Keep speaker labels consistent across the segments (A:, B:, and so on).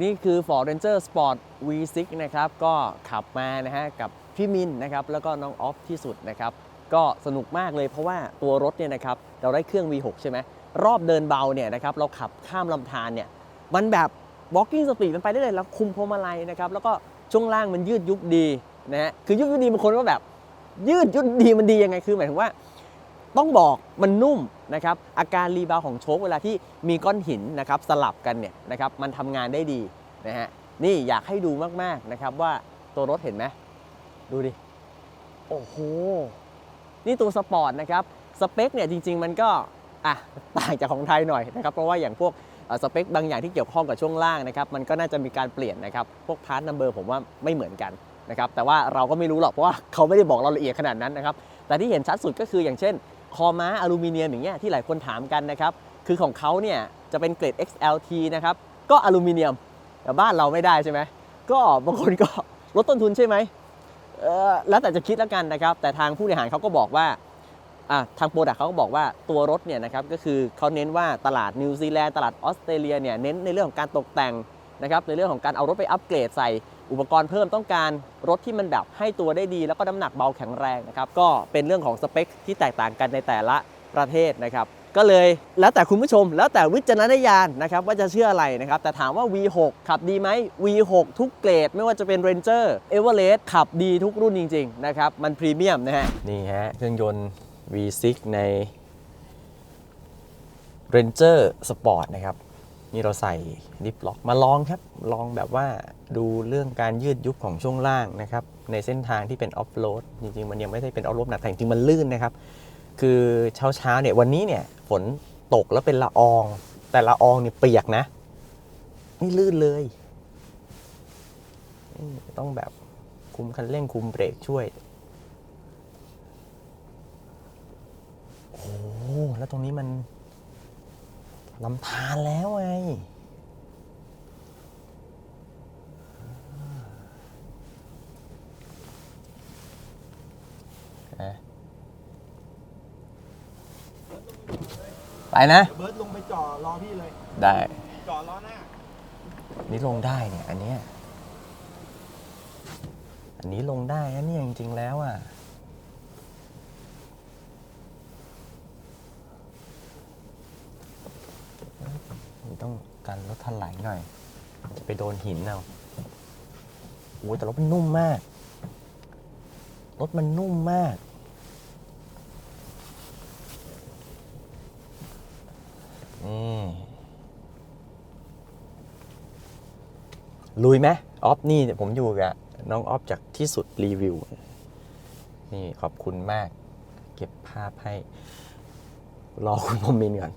A: นี่คือ Ford Ranger Sport V6 นะครับ ก็ขับมานะฮะกับพี่มินนะครับ แล้วก็น้องออฟที่สุดนะครับ ก็สนุกมากเลยเพราะว่าตัวรถเนี่ยนะครับ เราได้เครื่อง V6 ใช่ไหม รอบเดินเบาเนี่ยนะครับ เราขับข้ามลำธารเนี่ย มันแบบ walking speed มันไปได้เลย แล้วคุมพวงมาลัยนะครับ แล้วก็ช่วงล่างมันยืดยุบดีนะฮะ คือยืดยุบดีบางคนก็แบบ ยืดยุบดีมันดียังไง คือหมายถึงว่า ต้องบอกมันนุ่มนะครับอาการรีบาวของโชคเวลาที่มีก้อนหินนะครับสลับกันเนี่ยนะครับมันทำงานได้ดีนะฮะนี่อยากให้ดูมากๆนะครับว่าตัวรถเห็นไหมดูดิ โอ้โห นี่ตัวสปอร์ตนะครับสเปคเนี่ยจริง ๆ มันก็อะต่างจากของไทยหน่อยนะครับเพราะว่าอย่างพวกสเปคบางอย่างที่เกี่ยวข้องกับช่วงล่างนะครับมันก็น่าจะมีการเปลี่ยนนะครับพวกพาร์ทนัมเบอร์ผมว่าไม่เหมือนกันนะครับแต่ว่าเราก็ไม่รู้หรอกเพราะว่าเขาไม่ได้บอกเราละเอียดขนาดนั้นนะครับแต่ที่เห็นชัดสุดก็คืออย่างเช่น คอม้าอลูมิเนียมอย่างเงี้ยที่หลายคนถามกันนะครับคือของเขาเนี่ยจะเป็นเกรด XLT นะครับก็อลูมิเนียมแต่บ้านเราไม่ได้ใช่ไหมก็บางคนก็ลดต้นทุนใช่ไหมแล้วแต่จะคิดแล้วกันนะครับ แต่ทางผู้บริหารเขาก็บอกว่าทางโปรดักเขาก็บอกว่าตัวรถเนี่ยนะครับก็คือเขาเน้นว่าตลาดนิวซีแลนด์ตลาดออสเตรเลียเนี่ยเน้นในเรื่องของการตกแต่งนะครับในเรื่องของการเอารถไปอัปเกรดใส่ อุปกรณ์เพิ่มต้องการรถที่มันแบบให้ตัวได้ดี แล้วก็น้ำหนักเบาแข็งแรงนะครับก็เป็นเรื่องของสเปคที่แตกต่างกันในแต่ละประเทศนะครับก็เลยแล้วแต่คุณผู้ชม แล้วแต่วิจารณญาณนะครับว่าจะเชื่ออะไรนะครับ แต่ถามว่า V6 ขับดีไหม V6 ทุกเกรด ไม่ว่าจะเป็น Ranger Everest ขับดีทุกรุ่นจริง ๆ นะครับ มันพรีเมียมนะฮะ นี่ฮะ เครื่องยนต์ V6 ใน Ranger Sport นะครับ นี่เราใส่ดิฟล็อกมาลองครับ ลองแบบว่าดูเรื่องการยืดยุบของช่วงล่างนะครับ ในเส้นทางที่เป็นออฟโรดจริงๆ มันยังไม่ได้เป็นออฟโรดหนักแต่จริงๆมันลื่นนะครับ คือเช้าเช้าๆเนี่ยวันนี้เนี่ยฝนตกแล้วเป็นละออง แต่ละอองเนี่ยเปียกนะ นี่ลื่นเลย ต้องแบบคุมคันเร่งคุมเบรกช่วยโอ้แล้วตรงนี้มัน ลำธารแล้วไงอะไปนะ
B: เบิร์ดลงไปจ่อรอพี่เลย
A: ได้
B: จ่อล้อหน้า
A: นี่ลงได้เนี่ย อันเนี้ย อันนี้ลงได้นะเนี่ยจริงๆแล้วอะ นี่ต้องการร ถลายหน่อยจะไปโดนหินเอาโอ้ยแต่รถมันนุ่มมาก รถมันนุ่มมาก นี่ลุยไหมออฟนี่ผมอยู่กับน้องออฟจากที่สุดรีวิว นี่ขอบคุณมาก เก็บภาพให้ รอคุณพรหมินก่อน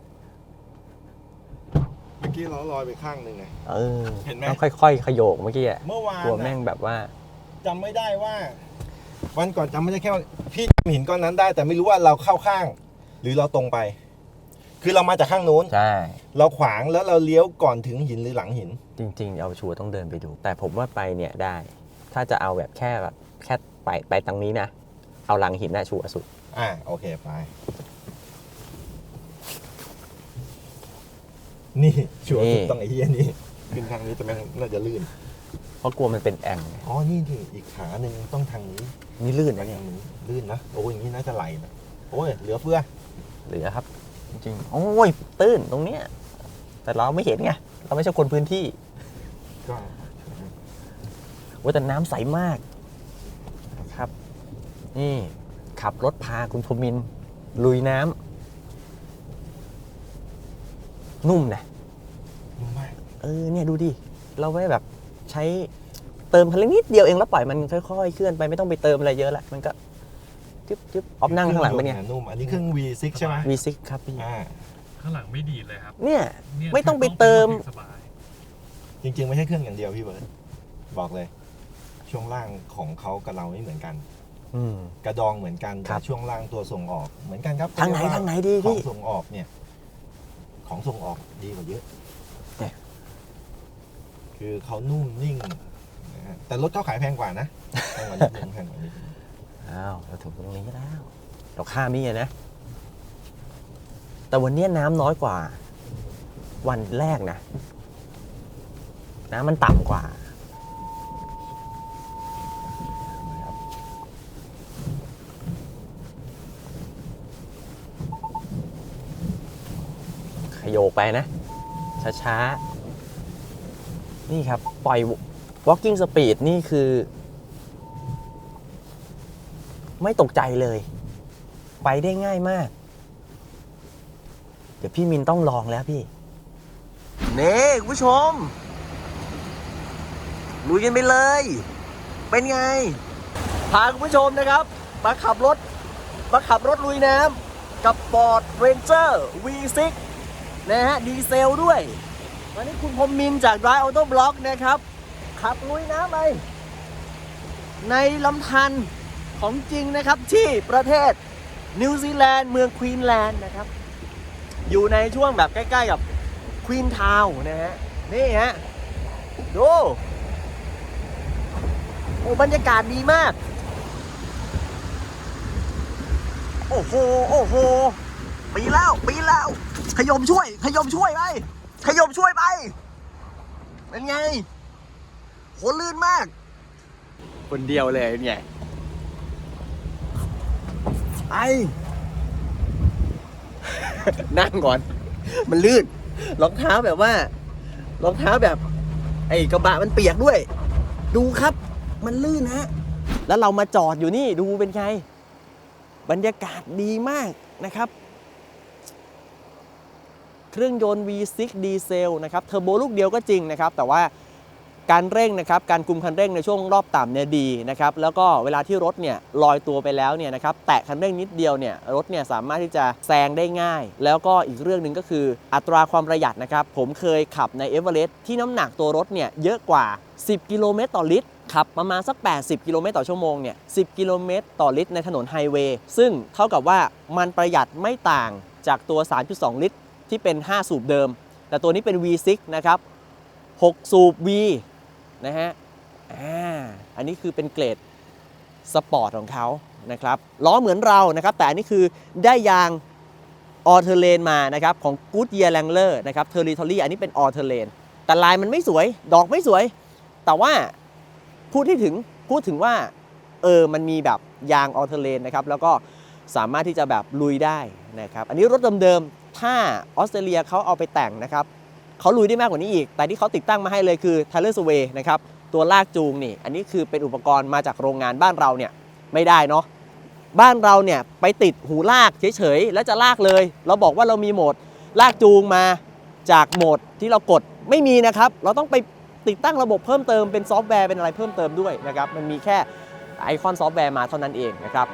B: มื่อกี้ล้อลอยไปข้างหนึ่งไง
A: เออ
B: เห็นไหม
A: ต้องค่อยๆ ขยโยกเมื่อกี้อะ
B: เมื่อวาน
A: กลัว
B: น่ะ
A: แม่งแบบว่า
B: จำไม่ได้ว่า วันก่อนจำไม่ได้แค่ว่าพี่จำหินก้อนนั้นได้ แต่ไม่รู้ว่าเราเข้าข้าง หรือเราตรงไป คือเรามาจากข้างนู้น
A: ใช่
B: เราขวางแล้วเราเลี้ยวก่อนถึงหินหรือหลังหิน
A: จริงๆ เอาชัวร์ต้องเดินไปดู แต่ผมว่าไปเนี่ยได้ ถ้าจะเอาแบบแค่แบบแค่ไปไปตรงนี้นะ เอาหลังหินน่ะชัวร์สุด
B: อ่าโอเคไป นี่ชัวร์
A: นี่
B: ถูกต้องไอ้เหี้ยนี่ขึ้นทางนี้แต่แม่งน่าจะลื่น
A: เพราะกลัวมันเป็นแอ่งไง
B: อ๋อ นี่นี่อีกขาหนึ่งต้องทางนี้
A: นี่ลื่น
B: ทา
A: นะเนี่ย
B: งนี้ลื่นนะ โอ้ยอย่างนี้น่าจะไหลนะ โอ้ย เหลือเฟือ
A: เหลือครับ จริงๆโอ้ยตื้นตรงเนี้ยแต่เราไม่เห็นไงเราไม่ใช่คนพื้นที่
B: ก็
A: ว่าแต่น้ำใสมากนะครับ นี่ขับรถพาคุณพรหมินทร์ลุยน้ำ นุ่มนะ
B: นุ่มมาก
A: เออเนี่ยดูดิเราไม่แบบใช้เติมคันเร่งนิดเดียวเองแล้วปล่อยมันค่อยๆเคลื่อนไปไม่ต้องไปเติมอะไรเยอะละมันก็จึ๊บจึ๊บออฟนั่งข้างหลังเป็นไง
B: นุ่มอันนี้เครื่อง V6 ใช่ไหม
A: V6 ครับพี่
B: อ่า
C: ข้างหลังไม่ดีดเลยครับ
A: เนี่ย
C: เนี่ย
A: ไม่ต้องไปเติม
C: สบาย
B: จริงๆ ไม่ใช่เครื่องอย่างเดียวพี่เบิร์ดบอกเลย ช่วงล่างของเขากับเราไม่เหมือนกัน
A: อืม
B: กระดองเหมือนกัน
A: ครั
B: แต่
A: บ
B: ช่วงล่างตัวส่งออกเหมือนกันครับ
A: ทางไหน
B: เรียกว่
A: ทางไหนดี
B: ของ
A: พี่
B: ส่งออกเนี่ย ของส่งออกดีกว่าเยอะ
A: เนี่ย
B: คือเขานุ่มนิ่งนะฮะแต่รถเขาขายแพงกว่านะแพงกว่านิดนึงแพงกว่านิดนึง
A: อ้าวเราถึงตรงนี้แล้ว เราข้ามนี่อะนะ แต่วันเนี้ยน้ำน้อยกว่า วันแรกนะ น้ำมันต่ำกว่า โยกไปนะ ช้าๆ นี่ครับ ปล่อย walking speed นี่คือ ไม่ตกใจเลย ไปได้ง่ายมาก เดี๋ยวพี่มินต้องลองแล้วพี่ เน่คุณผู้ชมลุยกันไปเลย เป็นไง พาคุณผู้ชมนะครับ มาขับรถ มาขับรถลุยน้ำกับ Ford Ranger V6 นะฮะดีเซลด้วย วันนี้คุณพรมมินจาก Drive Auto Block นะครับ ขับลุยน้ำไป ในลำธารของจริงนะครับที่ประเทศนิวซีแลนด์เมืองควีนแลนด์นะครับ อยู่ในช่วงแบบใกล้ ๆ กับควีนทาวนะฮะ นี่ฮะ ดูโอ้บรรยากาศดีมาก โอ้โห โอ้โห ปีแล้วปีแล้วขยมช่วย ขยมช่วยไปขยมช่วยไป เป็นไงโหลื่นมาก คนเดียวเลยเนี่ยไอ นั่งก่อน มันลื่นรองเท้าแบบว่ารองเท้าแบบ ไอ้กระบะมันเปียกด้วย ดูครับ มันลื่นฮะแล้วเรามาจอดอยู่นี่ดูเป็นไง บรรยากาศดีมากนะครับ เครื่องยนต์ V6 ดีเซลนะครับเทอร์โบลูกเดียวก็จริงนะครับ แต่ว่าการเร่งนะครับการคุมคันเร่งในช่วงรอบต่ำเนี่ยดีนะครับแล้วก็เวลาที่รถเนี่ยลอยตัวไปแล้วเนี่ยนะครับแตะคันเร่งนิดเดียวเนี่ยรถเนี่ยสามารถที่จะแซงได้ง่าย แล้วก็อีกเรื่องหนึ่งก็คืออัตราความประหยัดนะครับผมเคยขับในเอเวอเรสต์ที่น้ำหนักตัวรถเนี่ยเยอะกว่า 10 กิโลเมตรต่อลิตรขับประมาณสัก 80 กิโลเมตรต่อชั่วโมงเนี่ย 10 กิโลเมตรต่อลิตรในถนนไฮเวย์ซึ่งเท่ากับว่ามันประหยัดไม่ต่างจากตัว 3.2 ลิตร ที่เป็น 5 สูบเดิม แต่ตัวนี้เป็น V6 นะครับ 6 สูบ V นะฮะอ่าอันนี้คือเป็นเกรดสปอร์ตของเขานะครับล้อเหมือนเรานะครับ แต่อันนี้คือได้ยางออเทเลนมานะครับของ Goodyear Wrangler นะครับ Territory อันนี้เป็นออเทเลนแต่ลายมันไม่สวย ดอกไม่สวย แต่ว่าพูดที่ถึงพูดถึงว่าเออมันมีแบบยางออเทเลนนะครับแล้วก็สามารถที่จะแบบลุยได้นะครับอันนี้รถเดิมๆ ถ้าออสเตรเลียเขาเอาไปแต่งนะครับเขาลุยได้มากกว่านี้อีก แต่ที่เขาติดตั้งมาให้เลยคือ Tyler Sway นะครับตัวลากจูงนี่ อันนี้คือเป็นอุปกรณ์มาจากโรงงานบ้านเราเนี่ยไม่ได้เนาะบ้านเราเนี่ยไปติดหูลากเฉยๆ แล้วจะลากเลย เราบอกว่าเรามีโหมดลากจูงมาจากโหมดที่เรากดไม่มีนะครับ เราต้องไปติดตั้งระบบเพิ่มเติมเป็นซอฟต์แวร์เป็นอะไรเพิ่มเติมด้วยนะครับมันมีแค่ไอคอนซอฟต์แวร์มาเท่านั้นเองนะครับ